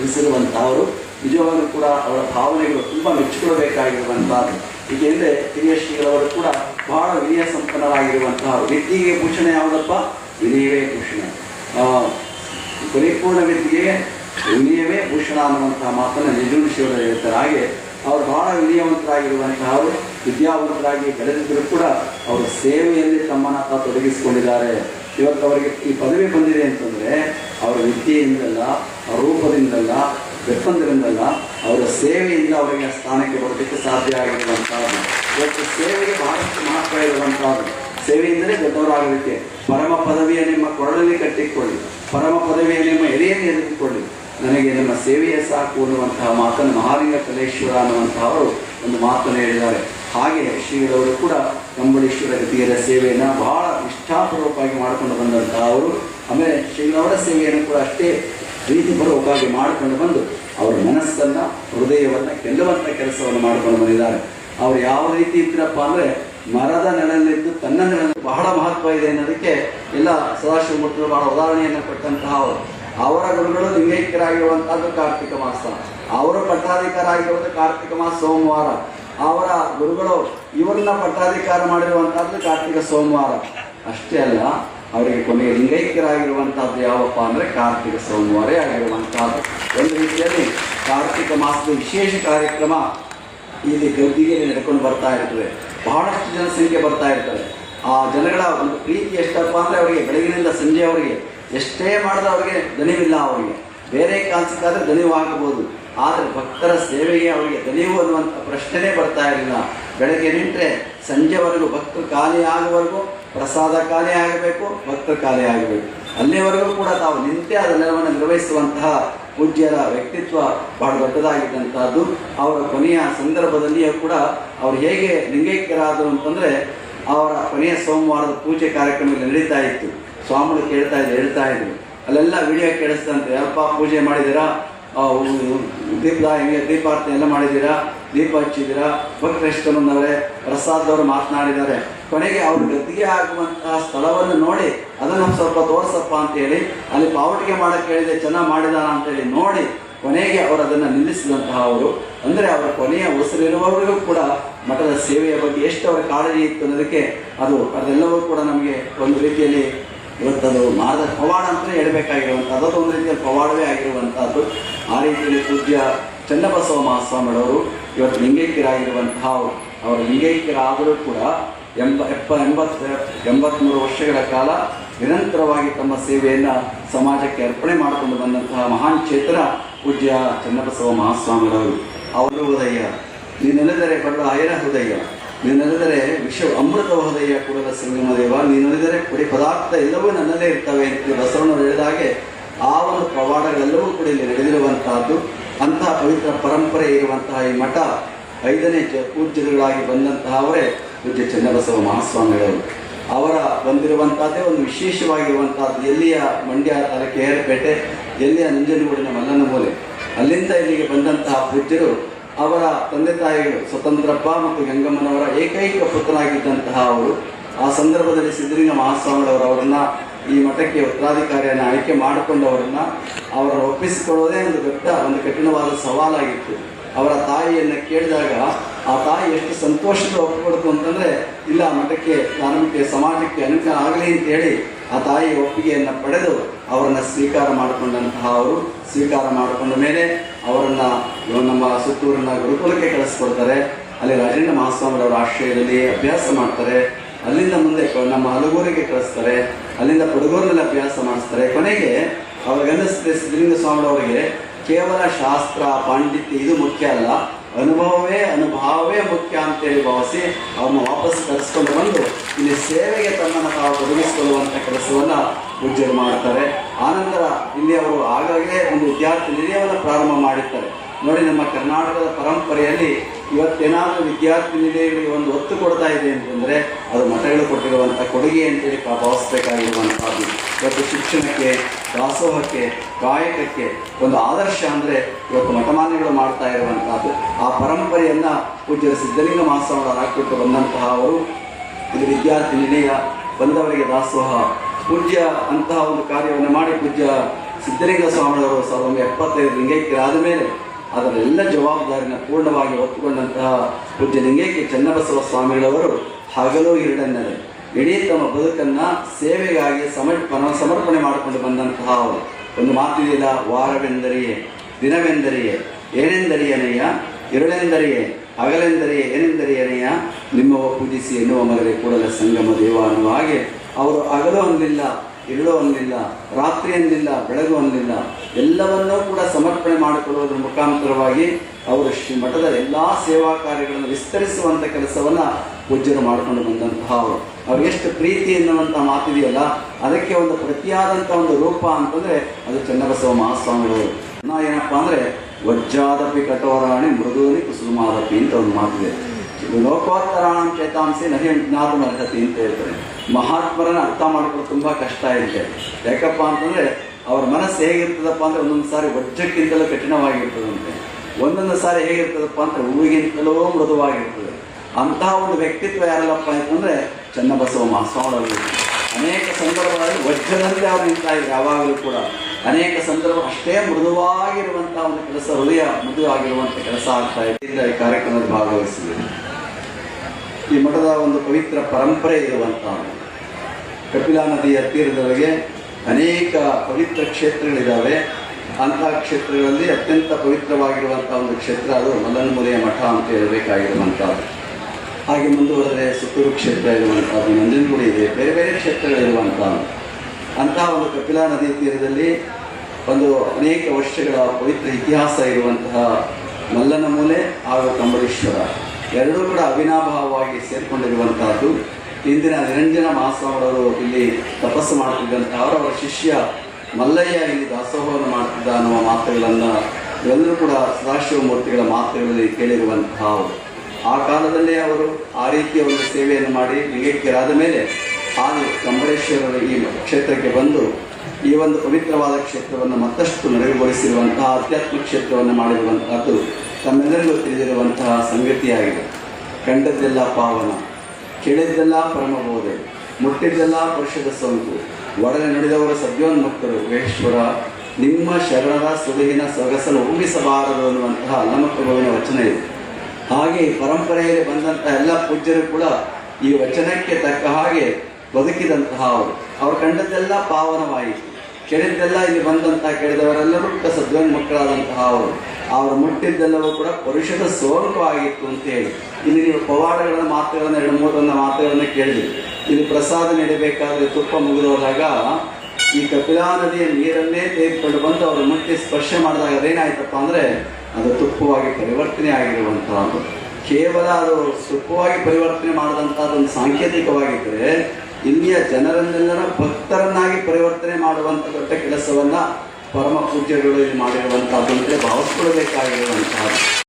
ತಿಳಿಸಿರುವಂತಹವರು ನಿಜವಾಗ್ಲೂ ಕೂಡ ಅವರ ಭಾವನೆಗಳು ತುಂಬ ಮೆಚ್ಚಿಕೊಳ್ಳಬೇಕಾಗಿರುವಂತಹದ್ದು ಏಕೆಂದರೆ ಹಿರಿಯ ಶ್ರೀಗಳವರು ಕೂಡ ಬಹಳ ವಿನಯ ಸಂಪನ್ನರಾಗಿರುವಂತಹ ವ್ಯಕ್ತಿಗೆ ಭೂಷಣ ಯಾವುದಪ್ಪ? ವಿನಯವೇ ಭೂಷಣ. ಪರಿಪೂರ್ಣ ವ್ಯಕ್ತಿಗೆ ವಿನಯವೇ ಭೂಷಣ ಅನ್ನುವಂತಹ ಮಾತನ್ನು ನಿಜುಂಶಿಯವರು ಹೇಳ್ತಾರೆ. ಹಾಗೆ ಅವರು ಬಹಳ ವಿನಯವಂತರಾಗಿರುವಂತಹವರು, ವಿದ್ಯಾವಂತರಾಗಿ ಬೆಳೆದಿದ್ದರೂ ಕೂಡ ಅವರು ಸೇವೆಯಲ್ಲಿ ತಮ್ಮನ್ನ ತೊಡಗಿಸಿಕೊಂಡಿದ್ದಾರೆ. ಇವತ್ತು ಅವರಿಗೆ ಈ ಪದವಿ ಬಂದಿದೆ ಅಂತಂದರೆ ಅವರ ವಿದ್ಯೆಯಿಂದಲ್ಲ ರೂಪದಿಂದಲ್ಲ, ಬೆಪ್ಪಂದರಿಂದಲ್ಲ, ಅವರ ಸೇವೆಯಿಂದ ಅವರಿಗೆ ಸ್ಥಾನಕ್ಕೆ ಬರೋದಕ್ಕೆ ಸಾಧ್ಯ ಆಗಿರುವಂತಹದ್ದು ಇವತ್ತು ಸೇವೆಗೆ ಬಹಳಷ್ಟು ಮಹತ್ವ ಇರುವಂತಹದ್ದು ಸೇವೆಯಿಂದಲೇ ದೊಡ್ಡವರಾಗಲಿಕ್ಕೆ ಪರಮ ಪದವಿಯ ನಿಮ್ಮ ಕೊರಳಲ್ಲಿ ಕಟ್ಟಿಕೊಳ್ಳಿ. ಪರಮ ಪದವಿಯ ನಿಮ್ಮ ಎಲೆಯನ್ನು ಎದುರಿಕೊಳ್ಳಿ ನನಗೆ ನಿಮ್ಮ ಸೇವೆಯೇ ಸಾಕು ಅನ್ನುವಂತಹ ಮಾತನ್ನು ಮಹಾಲಿಂಗ ಕಲೇಶ್ವರ ಅನ್ನುವಂತಹವರು ಒಂದು ಮಾತನ್ನು ಹೇಳಿದ್ದಾರೆ. ಹಾಗೆ ಶ್ರೀಗಳವರು ಕೂಡ ಕಂಬಳೇಶ್ವರ ಗತಿಯರ ಸೇವೆಯನ್ನು ಬಹಳ ನಿಷ್ಠಾಪೂರ್ವಕವಾಗಿ ಮಾಡಿಕೊಂಡು ಬಂದಂತಹ ಅವರು, ಆಮೇಲೆ ಶ್ರೀಗಳವರ ಸೇವೆಯನ್ನು ಕೂಡ ಅಷ್ಟೇ ಪ್ರೀತಿಪೂರ್ವಕವಾಗಿ ಮಾಡಿಕೊಂಡು ಬಂದು ಅವರ ಮನಸ್ಸನ್ನ, ಹೃದಯವನ್ನ, ಗೆಲ್ಲುವಂತ ಕೆಲಸವನ್ನು ಮಾಡಿಕೊಂಡು ಬಂದಿದ್ದಾರೆ. ಅವ್ರು ಯಾವ ರೀತಿ ಇದ್ರಪ್ಪ ಅಂದ್ರೆ, ಮರದ ನೆಲಲ್ಲಿದ್ದು ತನ್ನ ನೆಲ ಬಹಳ ಮಹತ್ವ ಇದೆ ಅನ್ನೋದಕ್ಕೆ ಎಲ್ಲ ಸದಾಶಿವಮೂರ್ತಿಗಳು ಬಹಳ ಉದಾಹರಣೆಯನ್ನು ಕೊಟ್ಟಂತಹ ಅವರು. ಅವರ ಗುರುಗಳು ಲಿಂಗೈಕ್ಯರಾಗಿರುವಂತಹದ್ದು ಕಾರ್ತಿಕ ಮಾಸ. ಅವರ ಪಟ್ಟಾಧಿಕಾರ ಆಗಿರುವುದು ಕಾರ್ತಿಕ ಮಾಸ ಸೋಮವಾರ. ಅವರ ಗುರುಗಳು ಇವರನ್ನ ಪಟ್ಟಾಧಿಕಾರ ಮಾಡಿರುವಂತಹದ್ದು ಕಾರ್ತಿಕ ಸೋಮವಾರ. ಅಷ್ಟೇ ಅಲ್ಲ, ಅವರಿಗೆ ಕೊನೆಗೆ ಲಿಂಗೈಕ್ಯರಾಗಿರುವಂತಹದ್ದು ಯಾವಪ್ಪ ಅಂದ್ರೆ ಕಾರ್ತಿಕ ಸೋಮವಾರೇ ಆಗಿರುವಂತಹದ್ದು. ಒಂದು ರೀತಿಯಲ್ಲಿ ಕಾರ್ತಿಕ ಮಾಸದ ವಿಶೇಷ ಕಾರ್ಯಕ್ರಮ ಇಲ್ಲಿ ಗದ್ದಿಗೆ ನಡ್ಕೊಂಡು ಬರ್ತಾ ಇರ್ತದೆ. ಬಹಳಷ್ಟು ಜನಸಂಖ್ಯೆ ಬರ್ತಾ ಇರ್ತಾರೆ ಆ ಜನಗಳ ಒಂದು ಪ್ರೀತಿ ಎಷ್ಟಪ್ಪ ಅಂದ್ರೆ ಅವರಿಗೆ, ಬೆಳಗಿನಿಂದ ಸಂಜೆ ಅವರಿಗೆ, ಎಷ್ಟೇ ಮಾಡಿದ್ರೆ ಅವರಿಗೆ ದಣಿವಿಲ್ಲ ಅವರಿಗೆ. ಬೇರೆ ಕಾನ್ಸಿಗಾದ್ರೆ ದಣಿವು ಆಗಬಹುದು. ಆದರೆ ಭಕ್ತರ ಸೇವೆಗೆ ಅವರಿಗೆ ದಣಿವು ಅನ್ನುವಂಥ ಪ್ರಶ್ನೆನೇ ಬರ್ತಾ ಇರಲಿಲ್ಲ ಬೆಳಗ್ಗೆ ನಿಂತರೆ ಸಂಜೆವರೆಗೂ ಭಕ್ತರು ಖಾಲಿ ಆಗುವವರೆಗೂ ಪ್ರಸಾದ ಕಾರ್ಯ ಆಗಬೇಕು, ಭಕ್ತ ಕಾಲೇ ಆಗಬೇಕು. ಅಲ್ಲಿವರೆಗೂ ಕೂಡ ತಾವು ನಿಂತೇ ಅದನ್ನೆಲ್ಲವನ್ನು ನಿರ್ವಹಿಸುವಂತಹ ಪೂಜ್ಯರ ವ್ಯಕ್ತಿತ್ವ ಬಹಳ ದೊಡ್ಡದಾಗಿದ್ದಂತಹದ್ದು. ಅವರ ಕೊನೆಯ ಸಂದರ್ಭದಲ್ಲಿಯೂ ಕೂಡ ಅವರು ಹೇಗೆ ಲಿಂಗೈಕ್ಯರಾದರು ಅಂತಂದ್ರೆ, ಅವರ ಕೊನೆಯ ಸೋಮವಾರದ ಪೂಜೆ ಕಾರ್ಯಕ್ರಮದಲ್ಲಿ ನಡೀತಾ ಇತ್ತು. ಸ್ವಾಮಿಗಳು ಕೇಳ್ತಾ ಇದ್ರು, ಹೇಳ್ತಾ ಇದ್ರು. ಅಲ್ಲೆಲ್ಲ ವಿಡಿಯೋ ಕೇಳಿಸ್ತಂತೆ ಅಪ್ಪ ಪೂಜೆ ಮಾಡಿದ್ದೀರಾ? ದೀಪದ, ಹಿಂಗೆ ದೀಪಾರ್ತಿ ಎಲ್ಲ ಮಾಡಿದ್ದೀರಾ? ದೀಪ ಹಚ್ಚಿದ್ದೀರಾ? ಪ್ರಸಾದ್ ಅವರು ಮಾತನಾಡಿದ್ದಾರೆ. ಕೊನೆಗೆ ಅವ್ರ ಗದ್ದಿಗೆ ಆಗುವಂತಹ ಸ್ಥಳವನ್ನು ನೋಡಿ ಅದನ್ನು ಸ್ವಲ್ಪ ತೋರಿಸಪ್ಪ ಅಂತ ಹೇಳಿ, ಅಲ್ಲಿ ಪಾವಟಿಗೆ ಮಾಡಕ್ಕೆ ಹೇಳಿದೆ, ಚೆನ್ನಾಗಿ ಮಾಡಿದಾರ ಅಂತ ಹೇಳಿ ನೋಡಿ, ಕೊನೆಗೆ ಅವರು ಅದನ್ನು ನಿಲ್ಲಿಸಿದಂತಹ ಅವರು. ಅಂದರೆ ಅವರ ಕೊನೆಯ ಉಸಿರಿರುವವರಿಗೂ ಕೂಡ ಮಠದ ಸೇವೆಯ ಬಗ್ಗೆ ಎಷ್ಟು ಅವರ ಕಾಳಜಿ ಇತ್ತು ಅನ್ನೋದಕ್ಕೆ ಅದು ಅದೆಲ್ಲವೂ ಕೂಡ ನಮಗೆ ಒಂದು ರೀತಿಯಲ್ಲಿ ಇವತ್ತದು ಮಾರ್ಗ ಪವಾಡ ಅಂತಲೇ ಹೇಳಬೇಕಾಗಿರುವಂಥದ್ದು ಅದೊಂದು ರೀತಿಯ ಪವಾಡವೇ ಆಗಿರುವಂಥದ್ದು ಆ ರೀತಿಯಲ್ಲಿ ಪೂಜ್ಯ ಚನ್ನಬಸವ ಮಹಾಸ್ವಾಮಿಗಳವರು ಇವತ್ತು ಲಿಂಗೈಕ್ಯರಾಗಿರುವಂತಹ ಅವರು. ಅವರು ಲಿಂಗೈಕ್ಯರಾದರೂ ಕೂಡ ಎಂಬ, ಎಪ್ಪ, ಎಂಬತ್ ಎಂಬತ್ತ್ಮೂರು ವರ್ಷಗಳ ಕಾಲ ನಿರಂತರವಾಗಿ ತಮ್ಮ ಸೇವೆಯನ್ನು ಸಮಾಜಕ್ಕೆ ಅರ್ಪಣೆ ಮಾಡಿಕೊಂಡು ಬಂದಂತಹ ಮಹಾನ್ ಚೇತನ ಪೂಜ್ಯ ಚನ್ನಬಸವ ಮಹಾಸ್ವಾಮಿಗಳವರು ಅವರು ಹೃದಯ ನೀನೆಳೆದರೆ ಬಡ ಐರ ಹೃದಯ ನೀನೆಲೆದರೆ ವಿಶ್ವ ಅಮೃತ ಹೃದಯ ಕೂಡ ಸಿಂಗಮದೇವ ನೀನು ನೀನೆಳೆದರೆ ಪುಡಿ ಪದಾರ್ಥ ಎಲ್ಲವೂ ನನ್ನಲ್ಲೇ ಇರ್ತವೆ ಅಂತ ಬಸವಣ್ಣವರು ಹೇಳಿದಾಗೆ, ಆ ಒಂದು ಪವಾಡಗಳೆಲ್ಲವೂ ಕೂಡ ಇಲ್ಲಿ ನಡೆದಿರುವಂತಹದ್ದು ಅಂತಹ ಪವಿತ್ರ ಪರಂಪರೆ ಇರುವಂತಹ ಈ ಮಠ ಐದನೇ ಜ ಪೂಜ್ಯರುಗಳಾಗಿ ಬಂದಂತಹ ಅವರೇ ಪೂಜ್ಯ ಚನ್ನಬಸವ ಮಹಾಸ್ವಾಮಿಗಳವರು ಅವರ ಬಂದಿರುವಂತಹದ್ದೇ ಒಂದು ವಿಶೇಷವಾಗಿರುವಂತಹದ್ದು ಎಲ್ಲಿಯ ಮಂಡ್ಯ ತಾಲೂಕು ಏರ್ಪೇಟೆ, ಎಲ್ಲಿಯ ನಂಜನಗೂಡಿನ ಮಲ್ಲನ ಮೂಲೆ. ಅಲ್ಲಿಂದ ಇಲ್ಲಿಗೆ ಬಂದಂತಹ ಪೂಜ್ಯರು ಅವರ ತಂದೆ ತಾಯಿಗಳು ಸ್ವತಂತ್ರಪ್ಪ ಮತ್ತು ಗಂಗಮ್ಮನವರ ಏಕೈಕ ಪುತ್ರನಾಗಿದ್ದಂತಹ ಅವರು. ಆ ಸಂದರ್ಭದಲ್ಲಿ ಸಿದ್ದಲಿಂಗ ಮಹಾಸ್ವಾಮಿಗಳವರು ಅವರನ್ನ ಈ ಮಠಕ್ಕೆ ಉತ್ತರಾಧಿಕಾರಿಯನ್ನು ಆಯ್ಕೆ ಮಾಡಿಕೊಂಡವರನ್ನ ಅವರ ಒಪ್ಪಿಸಿಕೊಳ್ಳೋದೇ ಒಂದು ದೊಡ್ಡ, ಒಂದು ಕಠಿಣವಾದ ಸವಾಲಾಗಿತ್ತು. ಅವರ ತಾಯಿಯನ್ನು ಕೇಳಿದಾಗ ಆ ತಾಯಿ ಎಷ್ಟು ಸಂತೋಷದ ಒಪ್ಪಿಕೊಡ್ತು ಅಂತಂದರೆ, ಇಲ್ಲ, ಮಠಕ್ಕೆ ಧಾರ್ಮಿಕ ಸಮಾಜಕ್ಕೆ ಅನುಕೂಲ ಆಗಲಿ ಅಂತ ಹೇಳಿ ಆ ತಾಯಿಯ ಒಪ್ಪಿಗೆಯನ್ನು ಪಡೆದು ಅವರನ್ನು ಸ್ವೀಕಾರ ಮಾಡಿಕೊಂಡಂತಹ ಅವರು, ಸ್ವೀಕಾರ ಮಾಡಿಕೊಂಡ ಮೇಲೆ ಅವರನ್ನು ನಮ್ಮ ಸುತ್ತೂರಿನ ಗುರುಕುಲಕ್ಕೆ ಕಳಿಸ್ಕೊಡ್ತಾರೆ. ಅಲ್ಲಿ ರಾಜೇಂದ್ರ ಮಹಾಸ್ವಾಮಿಯವರ ಆಶ್ರಯದಲ್ಲಿ ಅಭ್ಯಾಸ ಮಾಡ್ತಾರೆ. ಅಲ್ಲಿಂದ ಮುಂದೆ ನಮ್ಮ ಹಲಗೂರಿಗೆ ಕಳಿಸ್ತಾರೆ, ಅಲ್ಲಿಂದ ಹುಡುಗರನ್ನೆಲ್ಲ ಅಭ್ಯಾಸ ಮಾಡಿಸ್ತಾರೆ. ಕೊನೆಗೆ ಅವ್ರಿಗೆ ಅನ್ನಿಸುತ್ತೆ ಸಿದ್ಧಲಿಂಗ ಸ್ವಾಮಿಯವರಿಗೆ ಕೇವಲ ಶಾಸ್ತ್ರ, ಪಾಂಡಿತ್ಯ ಇದು ಮುಖ್ಯ ಅಲ್ಲ. ಅನುಭವವೇ ಅನುಭವವೇ ಮುಖ್ಯ ಅಂತೇಳಿ ಭಾವಿಸಿ ಅವನ್ನ ವಾಪಸ್ ಕರೆಸ್ಕೊಂಡು ಬಂದು ಇಲ್ಲಿ ಸೇವೆಗೆ ತಮ್ಮನ್ನು ತಾವು ತೊಡಗಿಸಿಕೊಳ್ಳುವಂಥ ಕೆಲಸವನ್ನ ಪೂಜ್ಯರು ಮಾಡ್ತಾರೆ. ಆನಂತರ ಇಲ್ಲಿ ಅವರು ಆಗಾಗಲೇ ಒಂದು ವಿದ್ಯಾರ್ಥಿ ನಿಲಯವನ್ನು ಪ್ರಾರಂಭ ಮಾಡಿರ್ತಾರೆ. ನೋಡಿ ನಮ್ಮ ಕರ್ನಾಟಕದ ಪರಂಪರೆಯಲ್ಲಿ ಇವತ್ತೇನಾದರೂ ವಿದ್ಯಾರ್ಥಿ ನಿಲಯಗಳಿಗೆ ಒಂದು ಒತ್ತು ಕೊಡ್ತಾ ಇದೆ ಅಂತಂದರೆ ಅದು ಮಠಗಳು ಕೊಟ್ಟಿರುವಂಥ ಕೊಡುಗೆ ಅಂತೇಳಿ ಭಾವಿಸ್ಬೇಕಾಗಿರುವಂಥದ್ದು ಇವತ್ತು ಶಿಕ್ಷಣಕ್ಕೆ, ದಾಸೋಹಕ್ಕೆ ಕಾಯಕಕ್ಕೆ ಒಂದು ಆದರ್ಶ ಅಂದರೆ ಇವತ್ತು ಮಠಮಾನ್ಯಗಳು ಮಾಡ್ತಾ ಇರುವಂಥದ್ದು ಆ ಪರಂಪರೆಯನ್ನು ಪೂಜ್ಯ ಸಿದ್ಧಲಿಂಗ ಮಹಾಸ್ವಾಮಿಗಳ ಹಾಕಿಟ್ಟು ಬಂದಂತಹ ಅವರು ಇದು ವಿದ್ಯಾರ್ಥಿ ನಿಲಯ ಬಂದವರಿಗೆ ದಾಸೋಹ, ಪೂಜ್ಯ ಅಂತಹ ಒಂದು ಕಾರ್ಯವನ್ನು ಮಾಡಿ ಪೂಜ್ಯ ಸಿದ್ಧಲಿಂಗ ಸ್ವಾಮಿಯವರು ಸಾವಿರದ ಒಂಬೈನೂರ ಎಪ್ಪತ್ತೈದು ಲಿಂಗೈಕ್ಯರಾದ ಮೇಲೆ ಅದರೆಲ್ಲ ಜವಾಬ್ದಾರಿನ ಪೂರ್ಣವಾಗಿ ಹೊತ್ತುಕೊಂಡಂತಹ ಪೂಜ್ಯ ಲಿಂಗೈಕ್ಯ ಚನ್ನಬಸವ ಸ್ವಾಮಿಗಳವರು ಹಗಲು ಇರಡನ್ನರೆ ಇಡೀ ತಮ್ಮ ಬದುಕನ್ನ ಸೇವೆಗಾಗಿ ಸಮರ್ಪಣ ಸಮರ್ಪಣೆ ಮಾಡಿಕೊಂಡು ಬಂದಂತಹ ಒಂದು ಮಾತಿದೆಯಲ್ಲ ವಾರವೆಂದರೆಯೇ, ದಿನವೆಂದರೆಯೇ, ಏನೆಂದರಿಯನಯ್ಯ, ಇರಳೆಂದರಿಯೇ, ಹಗಲೆಂದರೆಯೇ, ಏನೆಂದರಿಯನಯ್ಯ ನಿಮ್ಮವ ಪೂಜಿಸಿ ಎನ್ನುವ ಮಗಲೇ ಕೂಡಲ ಸಂಗಮ ದೇವ ಅನ್ನುವ ಹಾಗೆ ಅವರು ಹಗಲು ಒಂದಿಲ್ಲ ಇರಳು ಒಂದಿಲ್ಲ ರಾತ್ರಿ ಹೊಂದಿಲ್ಲ ಬೆಳಗು ಅನ್ನಿಲ್ಲ ಎಲ್ಲವನ್ನೂ ಕೂಡ ಸಮರ್ಪಣೆ ಮಾಡಿಕೊಳ್ಳುವುದರ ಮುಖಾಂತರವಾಗಿ ಅವರು ಶ್ರೀ ಮಠದ ಎಲ್ಲ ಸೇವಾ ಕಾರ್ಯಗಳನ್ನು ವಿಸ್ತರಿಸುವಂತ ಕೆಲಸವನ್ನ ಪೂಜ್ಯರು ಮಾಡಿಕೊಂಡು ಬಂದಂತಹ ಅವರು. ಅವ್ರಿಗೆ ಎಷ್ಟು ಪ್ರೀತಿ ಎನ್ನುವಂತ ಮಾತಿದೆಯಲ್ಲ, ಅದಕ್ಕೆ ಒಂದು ಪ್ರತಿಯಾದಂತಹ ಒಂದು ರೂಪ ಅಂತಂದ್ರೆ ಅದು ಚನ್ನಬಸವ ಮಹಾಸ್ವಾಮಿಗಳು. ನಾ ಏನಪ್ಪಾ ಅಂದ್ರೆ ವಜ್ಜಾದಪಿ ಕಠೋರಾಣಿ ಮೃದುರಿ ಕುಸುಮಾದಪಿ ಅಂತ ಒಂದು ಮಾತಿದೆ. ಲೋಕೋತ್ತರಾಣ ಚೇತಾಂಸಿ ಜ್ಞಾನ ಅರ್ಹತಿ ಅಂತ ಹೇಳ್ತಾರೆ. ಮಹಾತ್ಮರನ್ನ ಅರ್ಥ ಮಾಡ್ಕೊಳ್ಳೋದು ತುಂಬಾ ಕಷ್ಟ ಇದೆ ಯಾಕಪ್ಪ ಅಂತಂದ್ರೆ ಅವ್ರ ಮನಸ್ಸು ಹೇಗಿರ್ತದಪ್ಪ ಅಂದ್ರೆ ಒಂದೊಂದು ಸಾರಿ ವಜ್ರಕ್ಕಿಂತಲೂ ಕಠಿಣವಾಗಿರ್ತದಂತೆ. ಒಂದೊಂದು ಸಾರಿ ಹೇಗಿರ್ತದಪ್ಪ ಅಂದ್ರೆ ಹೂವಿಗಿಂತಲೂ ಮೃದುವಾಗಿರ್ತದೆ. ಅಂತಹ ಒಂದು ವ್ಯಕ್ತಿತ್ವ ಯಾರಲ್ಲಪ್ಪ ಅಂತಂದ್ರೆ ಚನ್ನಬಸವ ಮಹಾಸ್ವಾಮಿ ಅನೇಕ ಸಂದರ್ಭಗಳಲ್ಲಿ ವಜ್ರದಂತೆ ಅವ್ರು ನಿಂತಾ ಯಾವಾಗಲೂ ಕೂಡ. ಅನೇಕ ಸಂದರ್ಭ ಅಷ್ಟೇ ಮೃದುವಾಗಿರುವಂತಹ ಒಂದು ಕೆಲಸ, ಹೃದಯ ಮೃದುವಾಗಿರುವಂತ ಕೆಲಸ ಆಗ್ತಾ ಇದೆ. ಈ ಕಾರ್ಯಕ್ರಮದಲ್ಲಿ ಭಾಗವಹಿಸಿದೆ. ಈ ಮಠದ ಒಂದು ಪವಿತ್ರ ಪರಂಪರೆ ಇರುವಂತಹ ಕಪಿಲಾ ನದಿಯ ತೀರದೊಳಗೆ ಅನೇಕ ಪವಿತ್ರ ಕ್ಷೇತ್ರಗಳಿದ್ದಾವೆ ಅಂತಹ ಕ್ಷೇತ್ರಗಳಲ್ಲಿ ಅತ್ಯಂತ ಪವಿತ್ರವಾಗಿರುವಂತಹ ಒಂದು ಕ್ಷೇತ್ರ ಅದು ಮಲ್ಲನಮುಲೆಯ ಮಠ ಅಂತ ಹೇಳಬೇಕಾಗಿರುವಂಥದ್ದು. ಹಾಗೆ ಮುಂದುವರೆದರೆ ಸುತ್ತೂರು ಕ್ಷೇತ್ರ ಇರುವಂಥದ್ದು, ನಂಜನಗುಡಿ ಇದೆ, ಬೇರೆ ಬೇರೆ ಕ್ಷೇತ್ರಗಳಿರುವಂಥದ್ದು ಅಂತಹ ಒಂದು ಕಪಿಲಾ ನದಿ ತೀರದಲ್ಲಿ ಒಂದು ಅನೇಕ ವರ್ಷಗಳ ಪವಿತ್ರ ಇತಿಹಾಸ ಇರುವಂತಹ ಮಲ್ಲನ ಮೂಲೆ ಹಾಗೂ ಕಂಬಳೇಶ್ವರ ಎರಡೂ ಕೂಡ ಅವಿನಾಭಾವವಾಗಿ ಸೇರಿಕೊಂಡಿರುವಂತಹದ್ದು ಇಂದಿನ ನಿರಂಜನ ಮಹಾಸ್ವಾಮಿಯವರು ಇಲ್ಲಿ ತಪಸ್ಸು ಮಾಡುತ್ತಿದ್ದಂತೆ ಅವರವರ ಶಿಷ್ಯ ಮಲ್ಲಯ್ಯ ಇಲ್ಲಿ ದಾಸೋಹವನ್ನು ಮಾಡ್ತಿದ್ದ ಅನ್ನುವ ಮಾತುಗಳನ್ನು ಎಲ್ಲರೂ ಕೂಡ ಸದಾಶಿವಮೂರ್ತಿಗಳ ಮಾತುಗಳಲ್ಲಿ ಕೇಳಿರುವಂತಹ. ಆ ಕಾಲದಲ್ಲೇ ಅವರು ಆ ರೀತಿಯ ಒಂದು ಸೇವೆಯನ್ನು ಮಾಡಿ ಲಿಂಗೈಕ್ಯರಾದ ಮೇಲೆ ಹಾಗೆ ಕಂಬಳೇಶ್ವರರ ಈ ಕ್ಷೇತ್ರಕ್ಕೆ ಬಂದು ಈ ಒಂದು ಪವಿತ್ರವಾದ ಕ್ಷೇತ್ರವನ್ನು ಮತ್ತಷ್ಟು ನೆರವುಗೊಳಿಸಿರುವಂತಹ ಆಧ್ಯಾತ್ಮಿಕ ಕ್ಷೇತ್ರವನ್ನು ಮಾಡಿರುವಂತಹದ್ದು ತಮ್ಮೆಲ್ಲರಿಗೂ ತಿಳಿದಿರುವಂತಹ ಸಂಗತಿಯಾಗಿದೆ ಕಂಡದ್ದೆಲ್ಲ ಪಾವನ ಕೇಳಿದ್ದೆಲ್ಲ ಪರಮಬೋಧೆ ಮುಟ್ಟಿದ್ದೆಲ್ಲ ಪುರುಷದ ಸೋಂಕು. ಒಡನೆ ನುಡಿದವರ ಸದ್ಯೋನ್ಮುಕ್ತರು. ಮಹೇಶ್ವರ, ನಿಮ್ಮ ಶರಣರ ಸುಡುಹಿನ ಸೊಗಸನ್ನು ಉಗಿಸಬಾರದು ಅನ್ನುವಂತಹ ಅಲ್ಲಮಕ್ಕಳ ವಚನ ಇದೆ. ಹಾಗೆ ಪರಂಪರೆಯಲ್ಲಿ ಬಂದಂತಹ ಎಲ್ಲ ಪೂಜ್ಯರು ಕೂಡ ಈ ವಚನಕ್ಕೆ ತಕ್ಕ ಹಾಗೆ ಬದುಕಿದಂತಹ ಅವರು. ಅವರು ಕಂಡದ್ದೆಲ್ಲ ಪಾವನವಾಯಿತು. ಕೇಳಿದ್ದೆಲ್ಲ ಇಲ್ಲಿ ಬಂದಂತ ಕೇಳಿದವರೆಲ್ಲರೂ ಕೂಡ ಸದ್ವನ್ಮಕ್ಕಳಾದಂತಹ ಅವರು. ಅವರು ಮುಟ್ಟಿದ್ದೆಲ್ಲವೂ ಕೂಡ ಪುರುಷದ ಸೋಂಕು ಆಗಿತ್ತು ಅಂತ ಹೇಳಿ ಇಲ್ಲಿ ನೀವು ಪವಾಡಗಳ ಮಾತುಗಳನ್ನ ಎರಡು ಮೂರನ್ನ ಮಾತುಗಳನ್ನ ಕೇಳಿದ್ರಿ ಇಲ್ಲಿ ಪ್ರಸಾದ ನೀಡಬೇಕಾದ್ರೆ ತುಪ್ಪ ಮುಗಿದೋದಾಗ ಈ ಕಪಿಲಾ ನದಿಯ ನೀರನ್ನೇ ತೆಗೆದುಕೊಂಡು ಬಂದು ಅವರು ಮುಟ್ಟಿ ಸ್ಪರ್ಶ ಮಾಡಿದಾಗ ಅದೇನಾಯ್ತಪ್ಪ ಅಂದ್ರೆ ಅದು ತುಪ್ಪವಾಗಿ ಪರಿವರ್ತನೆ ಆಗಿರುವಂತಹದ್ದು. ಕೇವಲ ಅದು ಸುಪ್ಪವಾಗಿ ಪರಿವರ್ತನೆ ಮಾಡಿದಂಥ ಒಂದು ಸಾಂಕೇತಿಕವಾಗಿದ್ದರೆ ಇಲ್ಲಿಯ ಜನರನ್ನೆಲ್ಲರ ಭಕ್ತರನ್ನಾಗಿ ಪರಿವರ್ತನೆ ಮಾಡುವಂತ ದೊಡ್ಡ ಕೆಲಸವನ್ನ ಪರಮ ಪೂಜ್ಯಗಳು ಇಲ್ಲಿ ಮಾಡಿರುವಂಥದ್ದು ಅಂದರೆ ಭಾವಿಸ್ಕೊಳ್ಬೇಕಾಗಿರುವಂತಹದ್ದು.